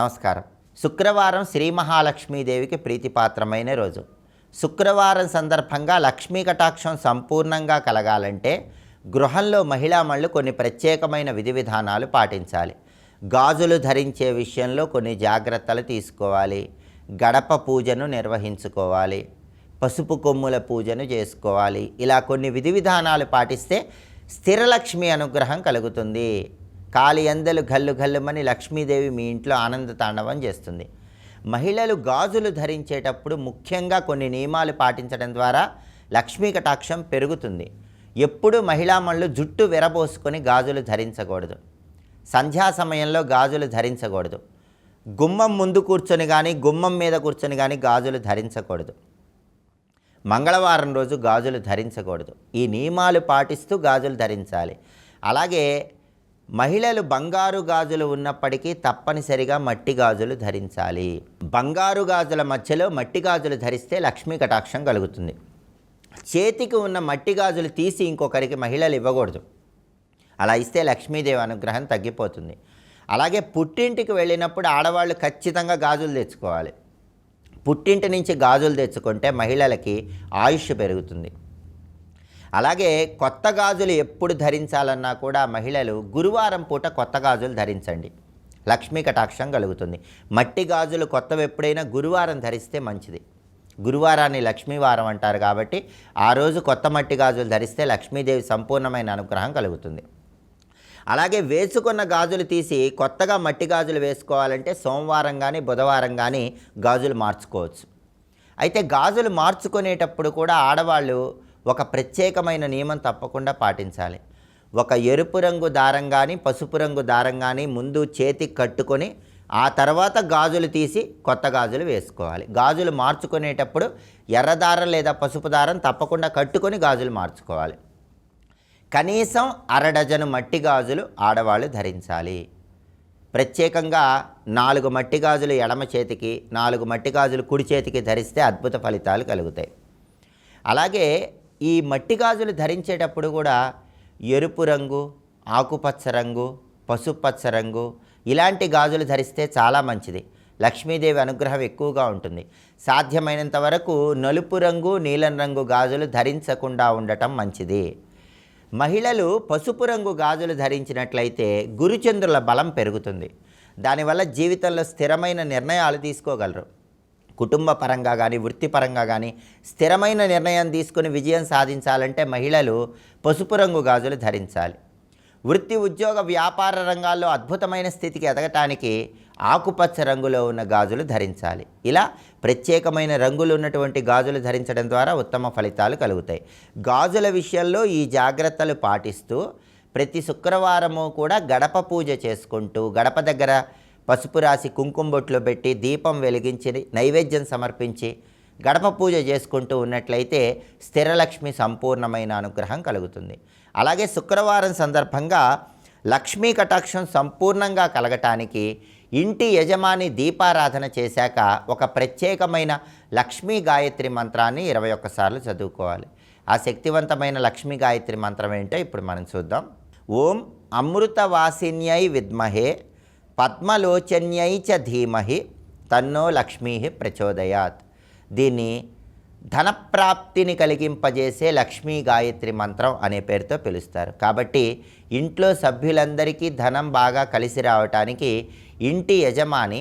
నమస్కారం. శుక్రవారం శ్రీ మహాలక్ష్మీదేవికి ప్రీతిపాత్రమైన రోజు. శుక్రవారం సందర్భంగా లక్ష్మీ కటాక్షం సంపూర్ణంగా కలగాలంటే గృహంలో మహిళామణులు కొన్ని ప్రత్యేకమైన విధి విధానాలు పాటించాలి. గాజులు ధరించే విషయంలో కొన్ని జాగ్రత్తలు తీసుకోవాలి. గడప పూజను నిర్వహించుకోవాలి. పసుపు కొమ్ముల పూజను చేసుకోవాలి. ఇలా కొన్ని విధి విధానాలు పాటిస్తే స్థిరలక్ష్మి అనుగ్రహం కలుగుతుంది. కాలి అందలు గల్లు గల్లుమని లక్ష్మీదేవి మీ ఇంట్లో ఆనంద తాండవం చేస్తుంది. మహిళలు గాజులు ధరించేటప్పుడు ముఖ్యంగా కొన్ని నియమాలు పాటించడం ద్వారా లక్ష్మీ కటాక్షం పెరుగుతుంది. ఎప్పుడు మహిళామణులు జుట్టు విరబోసుకొని గాజులు ధరించకూడదు. సంధ్యా సమయంలో గాజులు ధరించకూడదు. గుమ్మం ముందు కూర్చొని కానీ గుమ్మం మీద కూర్చొని కానీ గాజులు ధరించకూడదు. మంగళవారం రోజు గాజులు ధరించకూడదు. ఈ నియమాలు పాటిస్తూ గాజులు ధరించాలి. అలాగే మహిళలు బంగారు గాజులు ఉన్నప్పటికీ తప్పనిసరిగా మట్టి గాజులు ధరించాలి. బంగారు గాజుల మధ్యలో మట్టి గాజులు ధరిస్తే లక్ష్మీ కటాక్షం కలుగుతుంది. చేతికి ఉన్న మట్టి గాజులు తీసి ఇంకొకరికి మహిళలు ఇవ్వకూడదు. అలా ఇస్తే లక్ష్మీదేవి అనుగ్రహం తగ్గిపోతుంది. అలాగే పుట్టింటికి వెళ్ళినప్పుడు ఆడవాళ్ళు ఖచ్చితంగా గాజులు తెచ్చుకోవాలి. పుట్టింటి నుంచి గాజులు తెచ్చుకుంటే మహిళలకి ఆయుష్ పెరుగుతుంది. అలాగే కొత్త గాజులు ఎప్పుడు ధరించాలన్నా కూడా మహిళలు గురువారం పూట కొత్త గాజులు ధరించండి. లక్ష్మీ కటాక్షం కలుగుతుంది. మట్టి గాజులు కొత్తవి ఎప్పుడైనా గురువారం ధరిస్తే మంచిది. గురువారాన్ని లక్ష్మీవారం అంటారు కాబట్టి ఆ రోజు కొత్త మట్టి గాజులు ధరిస్తే లక్ష్మీదేవి సంపూర్ణమైన అనుగ్రహం కలుగుతుంది. అలాగే వేసుకున్న గాజులు తీసి కొత్తగా మట్టి గాజులు వేసుకోవాలంటే సోమవారం కానీ బుధవారం కానీ గాజులు మార్చుకోవచ్చు. అయితే గాజులు మార్చుకునేటప్పుడు కూడా ఆడవాళ్ళు ఒక ప్రత్యేకమైన నియమం తప్పకుండా పాటించాలి. ఒక ఎరుపు రంగు దారం కానీ పసుపు రంగు దారం కానీ ముందు చేతికి కట్టుకొని ఆ తర్వాత గాజులు తీసి కొత్త గాజులు వేసుకోవాలి. గాజులు మార్చుకునేటప్పుడు ఎర్ర దారం లేదా పసుపు దారం తప్పకుండా కట్టుకొని గాజులు మార్చుకోవాలి. కనీసం అరడజను మట్టి గాజులు ఆడవాళ్ళు ధరించాలి. ప్రత్యేకంగా నాలుగు మట్టి గాజులు ఎడమ చేతికి నాలుగు మట్టి గాజులు కుడి చేతికి ధరిస్తే అద్భుత ఫలితాలు కలుగుతాయి. అలాగే ఈ మట్టి గాజులు ధరించేటప్పుడు కూడా ఎరుపు రంగు ఆకుపచ్చ రంగు పసుపచ్చ రంగు ఇలాంటి గాజులు ధరిస్తే చాలా మంచిది. లక్ష్మీదేవి అనుగ్రహం ఎక్కువగా ఉంటుంది. సాధ్యమైనంత వరకు నలుపు రంగు నీలం రంగు గాజులు ధరించకుండా ఉండటం మంచిది. మహిళలు పసుపు రంగు గాజులు ధరించినట్లయితే గురుచంద్రుల బలం పెరుగుతుంది. దానివల్ల జీవితంలో స్థిరమైన నిర్ణయాలు తీసుకోగలరు. కుటుంబ పరంగా కానీ వృత్తిపరంగా కానీ స్థిరమైన నిర్ణయం తీసుకుని విజయం సాధించాలంటే మహిళలు పసుపు రంగు గాజులు ధరించాలి. వృత్తి ఉద్యోగ వ్యాపార రంగాల్లో అద్భుతమైన స్థితికి ఎదగటానికి ఆకుపచ్చ రంగులో ఉన్న గాజులు ధరించాలి. ఇలా ప్రత్యేకమైన రంగులు ఉన్నటువంటి గాజులు ధరించడం ద్వారా ఉత్తమ ఫలితాలు కలుగుతాయి. గాజుల విషయంలో ఈ జాగ్రత్తలు పాటిస్తూ ప్రతి శుక్రవారము కూడా గడప పూజ చేసుకుంటూ గడప దగ్గర పసుపు రాసి కుంకుమ బొట్లు పెట్టి దీపం వెలిగించి నైవేద్యం సమర్పించి గడప పూజ చేసుకుంటూ ఉన్నట్లయితే స్థిరలక్ష్మి సంపూర్ణమైన అనుగ్రహం కలుగుతుంది. అలాగే శుక్రవారం సందర్భంగా లక్ష్మీ కటాక్షం సంపూర్ణంగా కలగటానికి ఇంటి యజమాని దీపారాధన చేశాక ఒక ప్రత్యేకమైన లక్ష్మీ గాయత్రి మంత్రాన్ని ఇరవై ఒక్కసార్లు చదువుకోవాలి. ఆ శక్తివంతమైన లక్ష్మీ గాయత్రి మంత్రం ఏంటో ఇప్పుడు మనం చూద్దాం. ఓం అమృతవాసిన్యై విద్మహే పద్మలోచన్యై చ ధీమహి తన్నో లక్ష్మీ ప్రచోదయాత్. దీన్ని ధనప్రాప్తిని కలిగింపజేసే లక్ష్మీ గాయత్రి మంత్రం అనే పేరుతో పిలుస్తారు. కాబట్టి ఇంట్లో సభ్యులందరికీ ధనం బాగా కలిసి రావటానికి ఇంటి యజమాని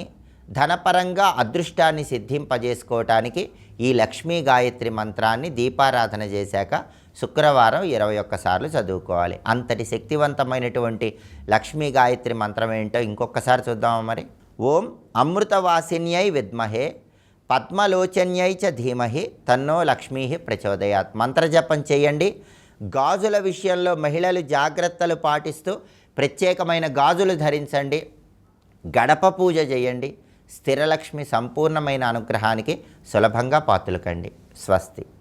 ధనపరంగా అదృష్టాన్ని సిద్ధింపజేసుకోవటానికి ఈ లక్ష్మీ గాయత్రి మంత్రాన్ని దీపారాధన చేశాక శుక్రవారం ఇరవై ఒక్కసార్లు చదువుకోవాలి. అంతటి శక్తివంతమైనటువంటి లక్ష్మీ గాయత్రి మంత్రం ఏంటో ఇంకొకసారి చూద్దామా మరి? ఓం అమృతవాసిన్యై విద్మహే పద్మలోచన్యై చ ధీమహి తన్నో లక్ష్మీ ప్రచోదయాత్. మంత్రజపం చేయండి. గాజుల విషయంలో మహిళలు జాగ్రత్తలు పాటిస్తూ ప్రత్యేకమైన గాజులు ధరించండి. గడప పూజ చేయండి. స్థిరలక్ష్మి సంపూర్ణమైన అనుగ్రహానికి సులభంగా పాతులకండి. స్వస్తి.